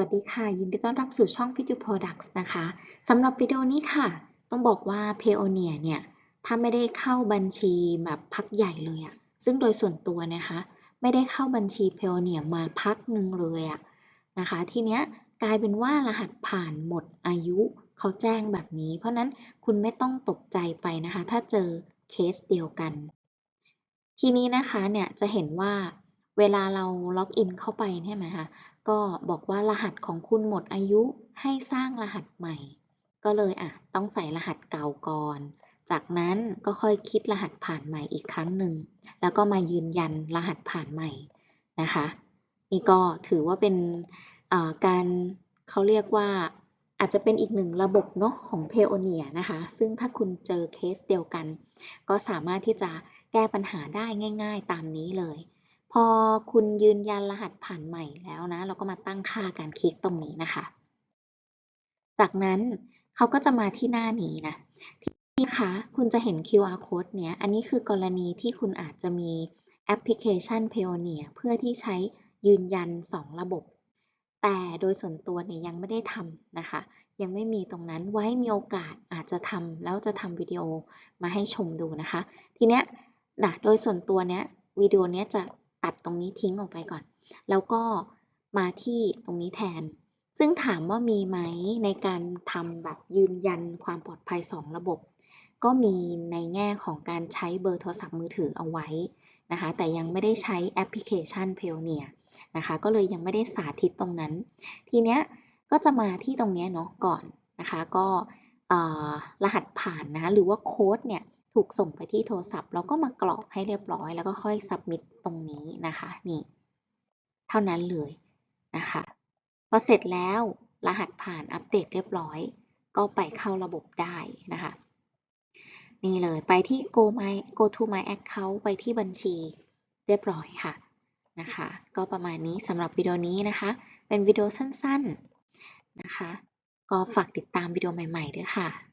วัสดีค่ะ ยินดีต้อนรับสู่ช่อง p i t u Products นะคะสำหรับวิดีโอนี้ค่ะ ต้องบอกว่า Payoneer เนี่ย ถ้าไม่ได้เข้าบัญชีแบบพักใหญ่เลยอะซึ่งโดยส่วนตัวนะคะ ไม่ได้เข้าบัญชี Payoneer มาพักหนึ่งเลยอะนะคะ ทีเนี้ยกลายเป็นว่ารหัสผ่านหมดอายุเขาแจ้งแบบนี้ เพราะนั้นคุณไม่ต้องตกใจไปนะคะ ถ้าเจอเคสเดียวกัน ทีนี้นะคะเนี่ยจะเห็นว่า เวลาเราล็อกอินเข้าไปใช่ไหมคะก็บอกว่ารหัสของคุณหมดอายุให้สร้างรหัสใหม่ ก็เลยอะต้องใส่รหัสเก่าก่อน จากนั้นก็ค่อยคิดรหัสผ่านใหม่อีกครั้งหนึ่งแล้วก็มายืนยันรหัสผ่านใหม่นะคะนี่ก็ถือว่าเป็นการเขาเรียกว่าอาจจะเป็นอีกหนึ่งระบบเนาะของ Payoneer นะคะ ซึ่งถ้าคุณเจอเคสเดียวกัน ก็สามารถที่จะแก้ปัญหาได้ง่าย ๆ ตามนี้เลย พอคุณยืนยันรหัสผ่านใหม่แล้วนะ เราก็มาตั้งค่าการคลิกตรงนี้นะคะ จากนั้นเขาก็จะมาที่หน้านี้นะที่คะคุณจะเห็น QR code เนี้ย อันนี้คือกรณีที่คุณอาจจะมีแอปพลิเคชัน Payoneer เพื่อที่ใช้ยืนยัน 2 ระบบ แต่โดยส่วนตัวเนี่ยยังไม่ได้ทำนะคะ ยังไม่มีตรงนั้นไว้มีโอกาสอาจจะทำแล้วจะทำวิดีโอมาให้ชมดูนะคะ ทีเนี้ยนะโดยส่วนตัวเนี้ยวิดีโอเนี้ยจะ ตัดตรงนี้ทิ้งออกไปก่อน แล้วก็มาที่ตรงนี้แทน ซึ่งถามว่ามีไหมในการทำแบบยืนยันความปลอดภัย 2 ระบบ ก็มีในแง่ของการใช้เบอร์โทรศัพท์มือถือเอาไว้นะคะ แต่ยังไม่ได้ใช้แอปพลิเคชัน Payoneer นะคะ ก็เลยยังไม่ได้สาธิตตรงนั้น ทีเนี้ยก็จะมาที่ตรงนี้เนาะก่อนนะคะ ก็รหัสผ่านนะคะหรือว่าโค้ดเนี่ย ถูกส่งไปที่โทรศัพท์เราก็มากรอกให้เรียบร้อย แล้วก็ค่อย submit ตรงนี้นะคะนี่เท่านั้นเลยนะคะพอเสร็จแล้วรหัสผ่านอัปเดตเรียบร้อย ก็ไปเข้าระบบได้นะคะนี่เลยไปที่ go my go to my account ไปที่บัญชีเรียบร้อยค่ะนะคะ ก็ประมาณนี้สำหรับวิดีโอนี้นะคะ เป็นวิดีโอสั้นๆนะคะ ก็ฝากติดตามวิดีโอใหม่ๆด้วยค่ะ